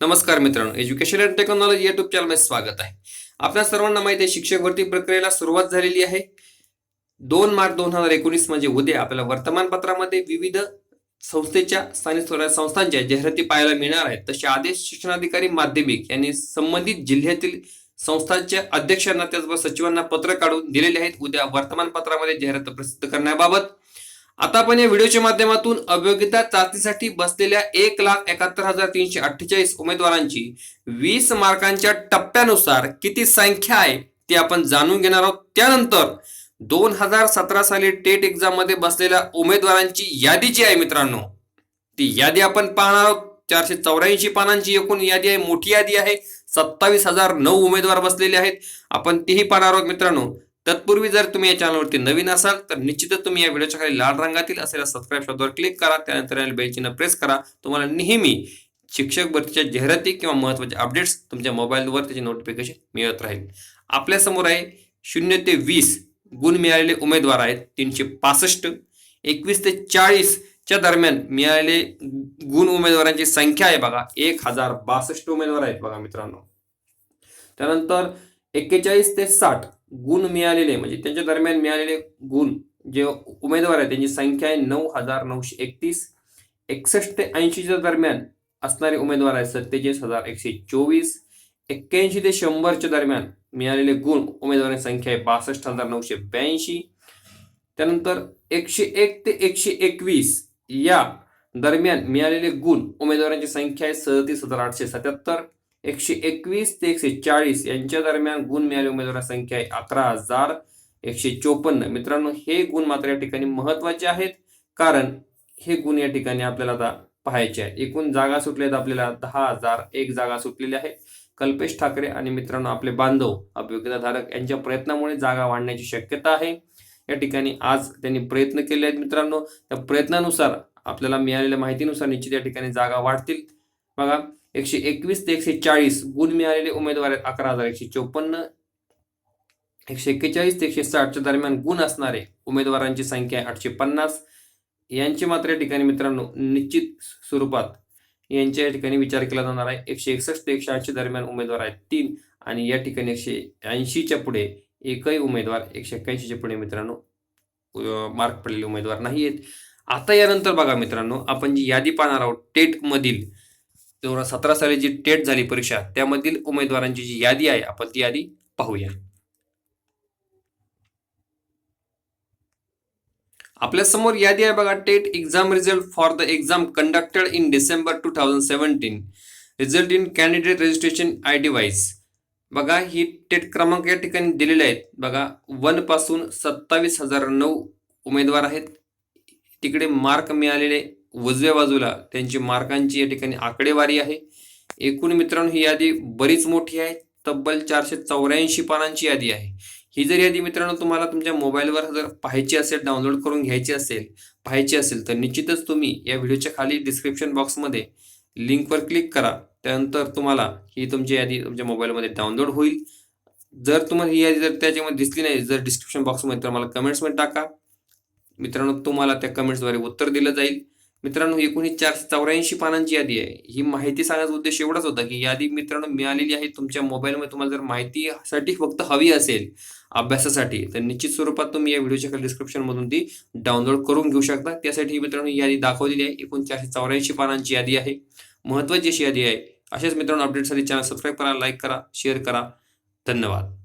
नमस्कार मित्रांनो education and technology YouTube चॅनलमध्ये स्वागत आहे. आपल्या सर्वांना माहिती आहे शिक्षक भरती प्रक्रियेला सुरुवात झालेली आहे. दोन मार्च दोन हजार एकोणीस म्हणजे उद्या आपल्याला वर्तमानपत्रामध्ये विविध संस्थेच्या स्थानिक स्वराज्य संस्थांच्या जाहिराती पाहायला मिळणार आहेत. तसे आदेश शिक्षणाधिकारी माध्यमिक यांनी संबंधित जिल्ह्यातील संस्थांच्या अध्यक्षांना त्याचबरोबर सचिवांना पत्र काढून दिलेले आहेत. उद्या वर्तमानपत्रामध्ये जाहिरात प्रसिद्ध करण्याबाबत आता आपण या व्हिडिओच्या माध्यमातून अभियोग्यता चाचणीसाठी बसलेल्या एक लाख एकाहत्तर हजार तीनशे अठ्ठेचाळीस उमेदवारांची वीस मार्कांच्या टप्प्यानुसार किती संख्या आहे ती आपण जाणून घेणार आहोत. त्यानंतर दोन हजार सतरा साली टेट एक्झाममध्ये बसलेल्या उमेदवारांची यादी जी आहे मित्रांनो ती यादी आपण पाहणार आहोत. चारशे चौऱ्याऐंशी पानांची एकूण यादी आहे मोठी यादी आहे. सत्तावीस हजार नऊ उमेदवार बसलेले आहेत. आपण तीही पाहणार आहोत मित्रांनो. तत्पूर्वी जर तुम्ही या चॅनलवरती नवीन असाल तर निश्चितच तुम्ही या व्हिडिओच्या खाली लाल रंगातील असलेल्या सबस्क्राईब शब्दावर क्लिक करा. त्यानंतर बेल चिन्ह प्रेस करा. तुम्हाला नेहमी शिक्षक भरतीच्या जाहिराती किंवा महत्त्वाचे अपडेट्स तुमच्या मोबाईलवर त्याचे नोटिफिकेशन मिळत राहील. आपल्यासमोर आहे शून्य ते वीस गुण मिळालेले उमेदवार आहेत. तीनशे पासष्ट. एकवीस ते चाळीस च्या दरम्यान मिळालेले गुण उमेदवारांची संख्या आहे बघा. एक हजार बासष्ट उमेदवार आहेत बघा मित्रांनो. त्यानंतर एक्केचाळीस ते साठ. गुण मिळालेले म्हणजे त्यांच्या दरम्यान मिळालेले गुण जे उमेदवार आहेत त्यांची संख्या आहे नऊ हजार नऊशे एकतीस. एकसष्ट ते ऐंशीच्या दरम्यान असणारे उमेदवार आहेत सत्तेचाळीस हजार एकशे चोवीस. एक्क्याऐंशी ते शंभरच्या दरम्यान मिळालेले गुण उमेदवारांची संख्या आहे बासष्ट हजार नऊशे ब्याऐंशी. त्यानंतर एकशे एक ते एकशे एकवीस या दरम्यान मिळालेले गुण उमेदवारांची संख्या आहे सदतीस हजार आठशे सत्याहत्तर. एकशे एकवीस ते एकशे चाळीस यांच्या दरम्यान गुण मिळाले. उमेदवारांची संख्या आहे अकरा हजार एकशे चोपन्न. मित्रांनो हे गुण मात्र या ठिकाणी महत्त्वाचे आहेत. कारण हे गुण या ठिकाणी आपल्याला आता पाहायचे आहेत एकूण जागा सुटल्या आहेत आपल्याला दहा हजार एक जागा सुटलेल्या आहेत कल्पेश ठाकरे आणि मित्रांनो आपले बांधव अभियोग्यताधारक यांच्या प्रयत्नामुळे जागा वाढण्याची शक्यता आहे. या ठिकाणी आज त्यांनी प्रयत्न केले आहेत मित्रांनो. त्या प्रयत्नानुसार आपल्याला मिळालेल्या माहितीनुसार निश्चित या ठिकाणी जागा वाढतील. बघा एकशे एकवीस ते एकशे चाळीस गुण मिळालेले उमेदवार आहेत अकरा हजार एकशे चोपन्न एकशे एक्केचाळीस ते एकशे साठच्या दरम्यान गुण असणारे उमेदवारांची संख्या आहे आठशे पन्नास यांची मात्र या ठिकाणी मित्रांनो निश्चित स्वरूपात यांच्या या ठिकाणी विचार केला जाणार आहे. एकशे एकसष्ट ते एकशे ऐंशी दरम्यान उमेदवार आहेत तीन आणि या ठिकाणी एकशे ऐंशीच्या पुढे एकही उमेदवार एकशे एक्क्याऐंशीच्या पुढे मित्रांनो मार्क पडलेले उमेदवार नाही आहेत आता यानंतर बघा मित्रांनो आपण जी यादी पाहणार आहोत टेटमधील दोन हजार सतरा साली जी टेट झाली परीक्षा त्यामधील उमेदवारांची जी यादी आहे आपण ती यादी पाहूया. आपल्यासमोर यादी आहे बघा TET exam result for the exam conducted in December two thousand seventeen result in candidate registration I D wise बघा ही टेट क्रमांक या ठिकाणी दिलेले आहेत. बघा वनपासून सत्तावीस हजार नऊ उमेदवार आहेत. तिकडे मार्क मिळालेले उजव्या बाजूला त्यांची मार्कांची या ठिकाणी आकडेवारी आहे. एकूण मित्रांनो ही यादी बरीच मोठी आहे. तब्बल चारशे चौऱ्याऐंशी पानांची यादी आहे. ही जर यादी मित्रांनो तुम्हाला तुमच्या मोबाईलवर जर पाहायची असेल डाउनलोड करून घ्यायची असेल पाहायची असेल तर निश्चितच तुम्ही या व्हिडिओच्या खाली डिस्क्रिप्शन बॉक्समध्ये लिंकवर क्लिक करा. त्यानंतर तुम्हाला ही तुमची यादी तुमच्या मोबाईलमध्ये डाउनलोड होईल. जर तुम्हाला ही यादी जर त्याच्यामध्ये दिसली नाही जर डिस्क्रिप्शन बॉक्समध्ये तर मला कमेंट्समध्ये टाका. मित्रांनो तुम्हाला त्या कमेंट्सद्वारे उत्तर दिलं जाईल. मित्रांनो एकोणीस चारशे चौऱ्याऐंशी पानांची यादी आहे. ही माहिती सांगण्याचा उद्देश एवढाच होता की यादी मित्रांनो मिळालेली आहे तुमच्या मोबाईलमध्ये. तुम्हाला जर माहितीसाठी फक्त हवी असेल अभ्यासासाठी तर निश्चित स्वरूपात तुम्ही या व्हिडिओच्या खाली डिस्क्रिप्शनमधून ती डाउनलोड करून घेऊ शकता. त्यासाठी मित्रांनो ही यादी दाखवलेली आहे. एकूण चारशे चौऱ्याऐंशी पानांची यादी आहे. महत्त्वाची अशी यादी आहे. अशाच मित्रांनो अपडेटसाठी चॅनल सबस्क्राईब करा लाईक करा शेअर करा. धन्यवाद.